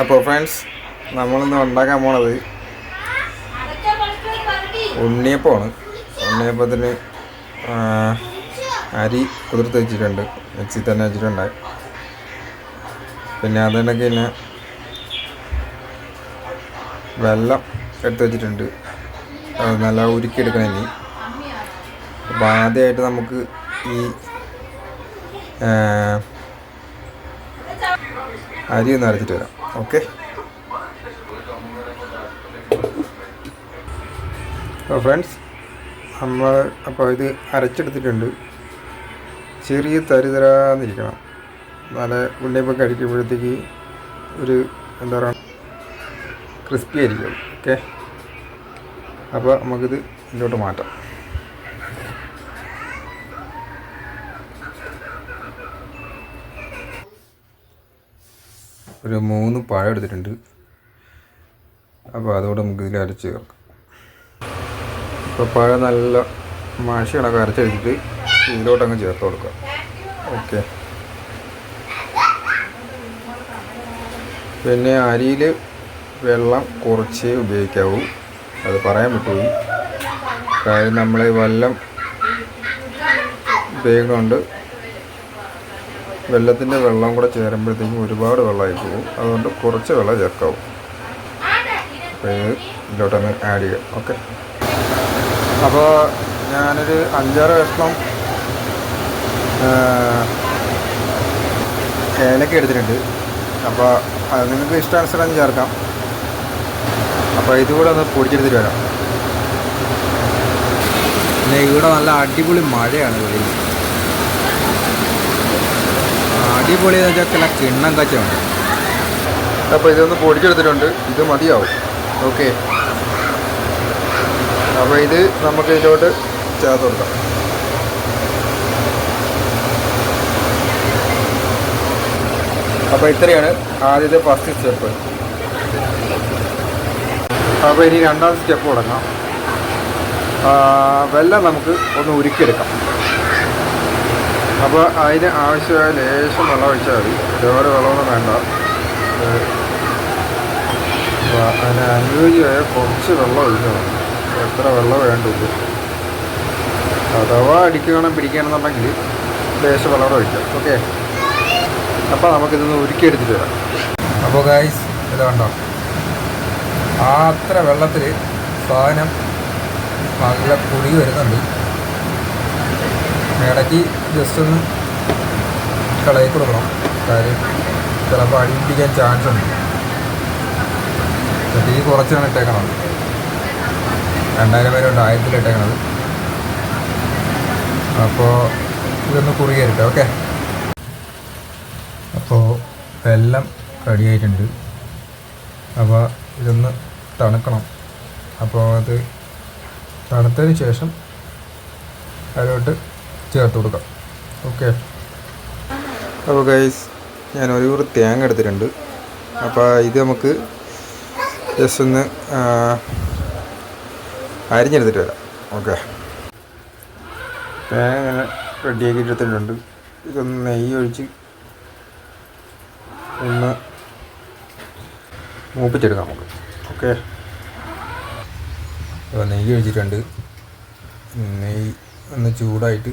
അപ്പോൾ ഫ്രണ്ട്സ് നമ്മളിന്ന് ഉണ്ടാക്കാൻ പോണത് ഉണ്ണിയപ്പമാണ്. ഉണ്ണിയപ്പത്തിന് അരി കുതിർത്ത് വെച്ചിട്ടുണ്ട്. മിക്സി തന്നെ വെച്ചിട്ടുണ്ട് പിന്നെ അതിനൊക്കെ പിന്നെ വെള്ളം എടുത്ത് വെച്ചിട്ടുണ്ട്. അത് നല്ല ഉരുക്കിയെടുക്കണം ഇനി. അപ്പോൾ ആദ്യമായിട്ട് നമുക്ക് ഈ അരി ഒന്ന് അരച്ചിട്ട് വരാം. ഓക്കെ. അപ്പോൾ ഫ്രണ്ട്സ് നമ്മൾ അപ്പോൾ ഇത് അരച്ചെടുത്തിട്ടുണ്ട്. ചെറിയ തരിതരാന്നിരിക്കണം. നല്ല ഉള്ളിയപ്പം കഴിക്കുമ്പോഴത്തേക്ക് ഒരു എന്താ പറയുക ക്രിസ്പി ആയിരിക്കും. ഓക്കെ. അപ്പോൾ നമുക്കിത് ഇതിലോട്ട് മാറ്റാം. ഒരു മൂന്ന് പഴം എടുത്തിട്ടുണ്ട്. അപ്പോൾ അതോടെ നമുക്ക് ഇതിൽ അരച്ച് ചേർക്കാം. ഇപ്പോൾ പഴം നല്ല മാഷി അരച്ചെടുത്തിട്ട് ഇതിലോട്ട് അങ്ങ് ചേർത്ത് കൊടുക്കാം. ഓക്കെ. പിന്നെ അരിയിൽ വെള്ളം കുറച്ചേ ഉപയോഗിക്കാവൂ. അത് പറയാൻ പറ്റൂ കാര്യം നമ്മൾ വെള്ളം ഉപയോഗിക്കുന്നുണ്ട് വെള്ളത്തിന്റെ വെള്ളം കൂടെ ചേരുമ്പോഴത്തേക്കും ഒരുപാട് വെള്ളമായി പോകും. അതുകൊണ്ട് കുറച്ച് വെള്ളം ചേർക്കാവും. അപ്പോൾ ഇത് ഇതിലോട്ടൊന്ന് ആഡ് ചെയ്യാം. ഓക്കെ അപ്പോൾ ഞാനൊരു അഞ്ചാറ് കഷ്ണം ഏലക്ക എടുത്തിട്ടുണ്ട്. അപ്പോൾ അത് നിങ്ങൾക്ക് ഇഷ്ടാനുസരണം ചേർക്കാം. അപ്പോൾ ഇതുകൂടെ ഒന്ന് പൊടിച്ചെടുത്തിട്ട് വരാം. പിന്നെ ഇവിടെ നല്ല അടിപൊളി മഴയാണ് വെളിയിൽ അടിപൊളി എന്ന് വെച്ചാൽ ചില കിണ്ണം കച്ചവടം അപ്പോൾ ഇതൊന്ന് പൊടിച്ചെടുത്തിട്ടുണ്ട്. ഇത് മതിയാവും. ഓക്കെ. അപ്പോൾ ഇത് നമുക്ക് ഇതിലോട്ട് ചേർത്ത് കൊടുക്കാം. അപ്പോൾ ഇത്രയാണ് ആദ്യത്തെ ഫസ്റ്റ് സ്റ്റെപ്പ് അപ്പോൾ ഇനി രണ്ടാം സ്റ്റെപ്പ് തുടങ്ങാം. വെള്ളം നമുക്ക് ഒന്ന് ഉരുക്കിയെടുക്കാം. അപ്പോൾ അതിന് ആവശ്യമായ ലേശം വെള്ളം ഒഴിച്ചാൽ മതി. ഒരുപാട് വെള്ളമൊന്നും വേണ്ട. അപ്പോൾ അതിന് അനുയോജ്യമായ കുറച്ച് വെള്ളം മതി. എത്ര വെള്ളം വേണ്ടുള്ളൂ അഥവാ അടിക്കണം പിടിക്കണമെന്നുണ്ടെങ്കിൽ ലേശം വെള്ളം ഒഴിക്കാം. ഓക്കെ? അപ്പോൾ നമുക്കിതൊന്ന് ഉരുക്കിയെടുത്തിട്ട് വരാം. അപ്പോൾ ഗൈസ് ഇത് കണ്ടോ? ആ അത്ര വെള്ളത്തിൽ സാധനം നല്ല പുളി വരുന്നുണ്ട്. ഇടയ്ക്ക് ജസ്റ്റ് ഒന്ന് കളയി കൊടുക്കണം. കാര്യം ചിലപ്പോൾ അടിപ്പിക്കാൻ ചാൻസ് ഉണ്ട്. തീ കുറച്ചാണ് ഇട്ടേക്കണത്. രണ്ടായിരം പേര് ഉണ്ട് ആയിരത്തിൽ ഇട്ടേക്കണത്. അപ്പോൾ ഇതൊന്ന് കുറുകിയരുട്ടെ ഓക്കെ അപ്പോൾ വെള്ളം റെഡിയായിട്ടുണ്ട് അപ്പോൾ ഇതൊന്ന് തണുക്കണം. അപ്പോൾ അത് തണുത്തതിന് ശേഷം അതിലോട്ട് ചേർത്ത് കൊടുക്കാം. ഓക്കെ അപ്പോൾ ഗൈസ് ഞാൻ ഒരു കുറി തേങ്ങ എടുത്തിട്ടുണ്ട്. അപ്പോൾ ഇത് നമുക്ക് ജസ്റ്റ് ഒന്ന് അരിഞ്ഞെടുത്തിട്ട് വരാം. ഓക്കെ തേങ്ങ അങ്ങനെ റെഡിയാക്കി എടുത്തിട്ടുണ്ട്. ഇതൊന്ന് നെയ്യ് ഒഴിച്ച് ഒന്ന് മൂപ്പിച്ചെടുക്കാം നമുക്ക്. ഓക്കെ നെയ്യ് ഒഴിച്ചിട്ടുണ്ട്. നെയ്യ് ഒന്ന് ചൂടായിട്ട്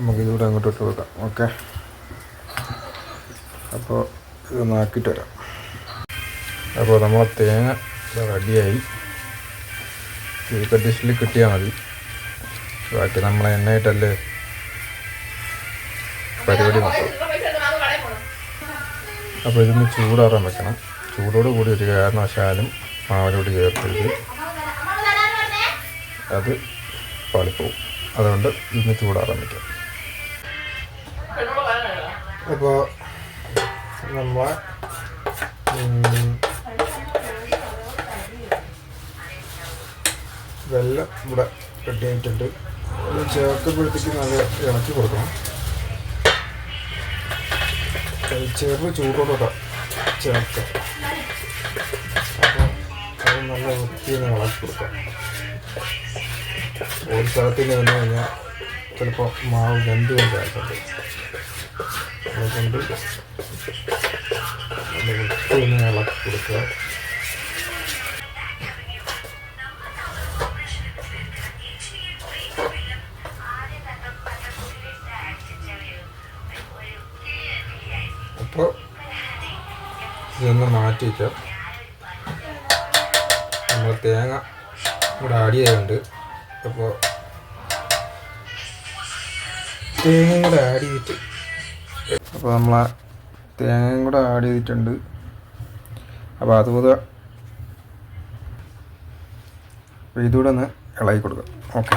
നമുക്കിതിവിടെ അങ്ങോട്ട് ഇട്ട് കൊടുക്കാം. ഓക്കെ. അപ്പോൾ ഇതൊന്ന് ആക്കിയിട്ട് വരാം. അപ്പോൾ നമ്മളെ തേങ്ങ റെഡിയായി. ഡിഷിൽ കിട്ടിയാൽ മതി. ബാക്കി നമ്മളെ എണ്ണയിട്ടല്ലേ പരിപാടി നോക്കാം അപ്പോൾ ഇതൊന്ന് ചൂടാറാൻ വെക്കണം. ചൂടോട് കൂടി ഒരു കാരണവശാലും മാവിലോട് ചേർത്തിട്ട് അത് പാളിപ്പോവും. അതുകൊണ്ട് ഇന്ന് ചൂടാറാൻ വെക്കാം. അപ്പോൾ നമ്മൾ വെള്ളം ഇവിടെ റെഡി ആയിട്ടുണ്ട് ചേർക്കുമ്പോഴത്തേക്ക് നല്ല ഇളക്കി കൊടുക്കണം. ചേർന്ന് ചൂടോടെ ചേർക്കാം. അപ്പോൾ അത് നല്ല വൃത്തിയിൽ ഇളക്കി കൊടുക്കാം. ഒരു സ്ഥലത്ത് നിന്ന് കഴിഞ്ഞാൽ ചിലപ്പോൾ മാവ് രണ്ട് കൊണ്ട് അതുകൊണ്ട് ഒന്ന് ഇളക്കി കൊടുക്കുക അപ്പോൾ ഇതൊന്ന് മാറ്റി വയ്ക്കാം നമ്മൾ തേങ്ങ ഇവിടെ ആഡ് ചെയ്തിട്ടുണ്ട് അപ്പോൾ തേങ്ങ കൂടെ ആഡ് ചെയ്തിട്ട് അപ്പോൾ നമ്മൾ ആ തേങ്ങയും കൂടെ ആഡ് ചെയ്തിട്ടുണ്ട്. അപ്പോൾ അതുപോലെ ഇതുകൂടെ ഒന്ന് ഇളകി കൊടുക്കാം. ഓക്കെ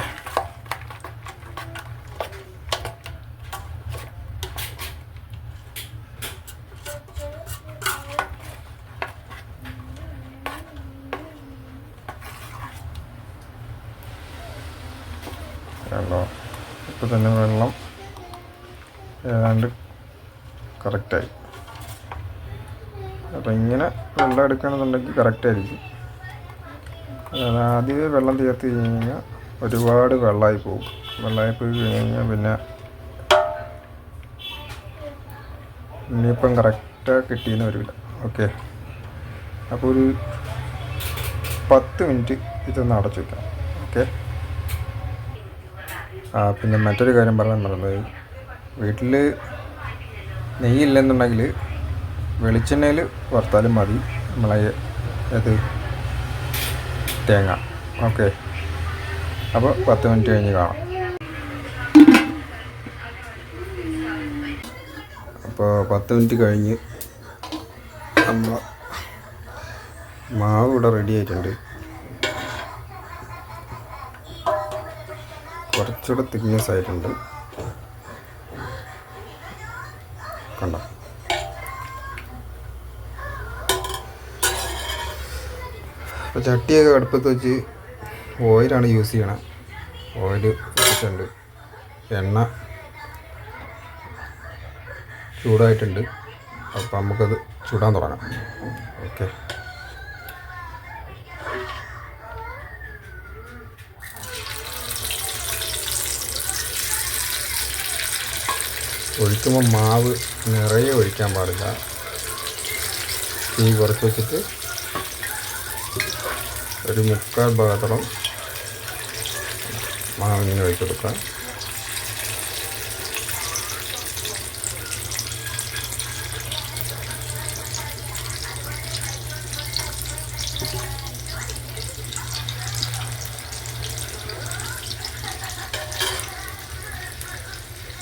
വെള്ളം. ഇപ്പോൾ തന്നെ വെള്ളം ഏതാണ്ട് കറക്റ്റായി. അപ്പോൾ ഇങ്ങനെ വെള്ളം എടുക്കുകയാണെന്നുണ്ടെങ്കിൽ കറക്റ്റായിരിക്കും. അതായത് ആദ്യമേ വെള്ളം തീർത്ത് കഴിഞ്ഞ് കഴിഞ്ഞാൽ ഒരുപാട് വെള്ളമായി പോകും. വെള്ളമായി പോയി കഴിഞ്ഞ് കഴിഞ്ഞാൽ പിന്നെ ഇനിയിപ്പം കറക്റ്റാണ് കിട്ടിയെന്ന് വരില്ല. ഓക്കെ. അപ്പോൾ ഒരു പത്ത് മിനിറ്റ് ഇതൊന്ന് അടച്ചു വയ്ക്കാം ഓക്കെ. ആ പിന്നെ മറ്റൊരു കാര്യം പറയാൻ പറഞ്ഞത് വീട്ടിൽ നെയ്യില്ലെന്നുണ്ടെങ്കിൽ വെളിച്ചെണ്ണയിൽ വറുത്താലും മതി. നമ്മളെ അത് തേങ്ങ. ഓക്കെ. അപ്പോൾ പത്ത് മിനിറ്റ് കഴിഞ്ഞ് കാണാം. അപ്പോൾ പത്ത് മിനിറ്റ് കഴിഞ്ഞ് നമ്മൾ മാവ് ഇവിടെ റെഡി ആയിട്ടുണ്ട്. കുറച്ചുകൂടെ തിക്നെസ് ആയിട്ടുണ്ട് കണ്ടോ അപ്പോൾ ചട്ടിയൊക്കെ അടുപ്പത്ത് വെച്ച് ഓയിലാണ് യൂസ് ചെയ്യണം. ഓയിൽ വെച്ചിട്ടുണ്ട് എണ്ണ ചൂടായിട്ടുണ്ട്. അപ്പോൾ നമുക്കത് ചൂടാൻ തുടങ്ങാം. ഓക്കെ. ഒഴിക്കുമ്പോൾ മാവ് നിറയെ ഒഴിക്കാൻ പാടില്ല. തീ കുറച്ച് വെച്ചിട്ട് ഒരു മുക്കാൽ ഭാഗത്തോളം മാവ് ഇങ്ങനെ ഒഴിച്ചു കൊടുക്കാം.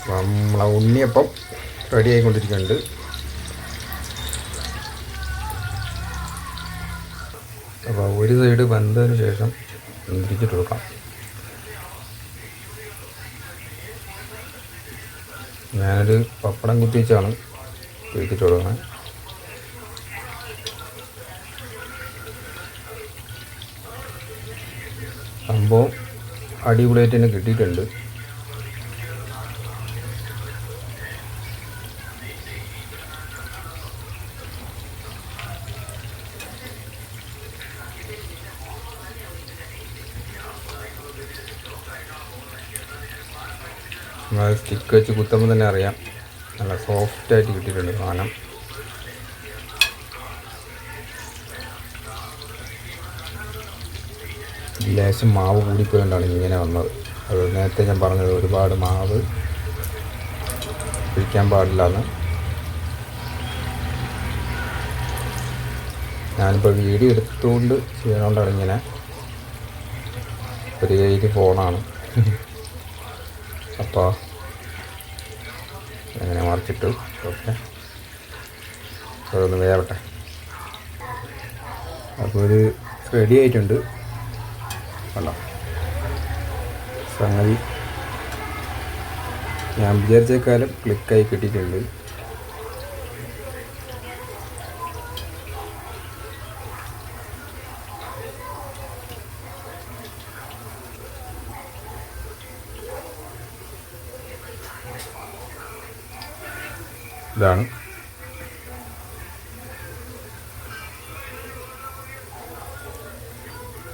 നമ്മളെ ഉണ്ണിയപ്പം റെഡി ആയിക്കൊണ്ടിരിക്കുന്നുണ്ട് അപ്പോൾ ഒരു സൈഡ് വെന്തതിന് ശേഷം തിരിച്ചിട്ട് കൊടുക്കാം. ഞാനൊരു പപ്പടം കുത്തി കുത്തിച്ചാണ് കുഴിച്ചിട്ട് കൊടുക്കുന്നത്. സംഭവം അടിപൊളിയായിട്ട് തന്നെ കിട്ടിയിട്ടുണ്ട്. നമ്മൾ സ്റ്റിക്ക് വെച്ച് കുത്തുമ്പോൾ തന്നെ അറിയാം. നല്ല സോഫ്റ്റായിട്ട് കിട്ടിയിട്ടുണ്ട് സാധനം. ലേശം മാവ് കൂടിപ്പോയിട്ടാണ് ഇങ്ങനെ വന്നത്. അത് നേരത്തെ ഞാൻ പറഞ്ഞത് ഒരുപാട് മാവ് പിടിക്കാൻ പാടില്ല എന്ന് ഞാനിപ്പോൾ വീഡിയോ എടുത്തുകൊണ്ട് ചെയ്യണോണ്ടാണ് ഇങ്ങനെ. ഒരു കയ്യിൽ ഫോണാണ് അപ്പോൾ അങ്ങനെ മറിച്ചിട്ടു. ഓക്കെ. അതൊന്ന് വേവട്ടെ. അപ്പോൾ ഇത് റെഡി ആയിട്ടുണ്ട്. കണ്ടോ? സംഗതി ഞാൻ വിചാരിച്ചേക്കാലം ക്ലിക്കായി കിട്ടിയിട്ടുണ്ട്. ഇതാണ്.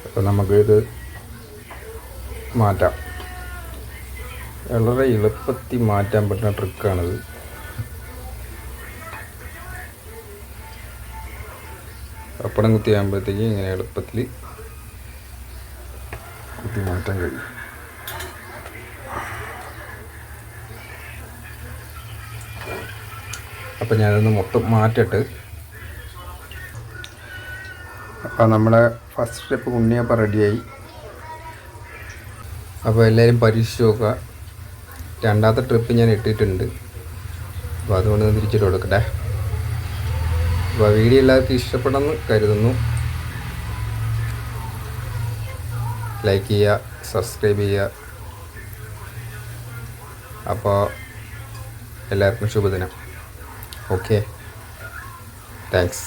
അപ്പോൾ നമുക്ക് ഇത് മാറ്റാം. വളരെ എളുപ്പത്തിൽ മാറ്റാൻ പറ്റുന്ന ട്രിക്കാണിത്. പപ്പടം കുത്തി ആകുമ്പോഴത്തേക്ക് ഇങ്ങനെ എളുപ്പത്തിൽ കുത്തി മാറ്റാൻ കഴിയും. അപ്പം ഞാനൊന്ന് മൊത്തം മാറ്റിട്ട് അപ്പം നമ്മുടെ ഫസ്റ്റ് സ്റ്റെപ്പ് ഉണ്ണിയപ്പം റെഡിയായി അപ്പോൾ എല്ലാവരും പരീക്ഷിച്ച് നോക്കുക. രണ്ടാമത്തെ ട്രിപ്പ് ഞാൻ ഇട്ടിട്ടുണ്ട്. അപ്പോൾ അതുകൊണ്ട് തിരിച്ചിട്ട് കൊടുക്കട്ടെ. അപ്പോൾ വീഡിയോ എല്ലാവർക്കും ഇഷ്ടപ്പെടുമെന്ന് കരുതുന്നു. ലൈക്ക് ചെയ്യുക സബ്സ്ക്രൈബ് ചെയ്യുക. അപ്പോൾ എല്ലാവർക്കും ശുഭദിനം. Okay thanks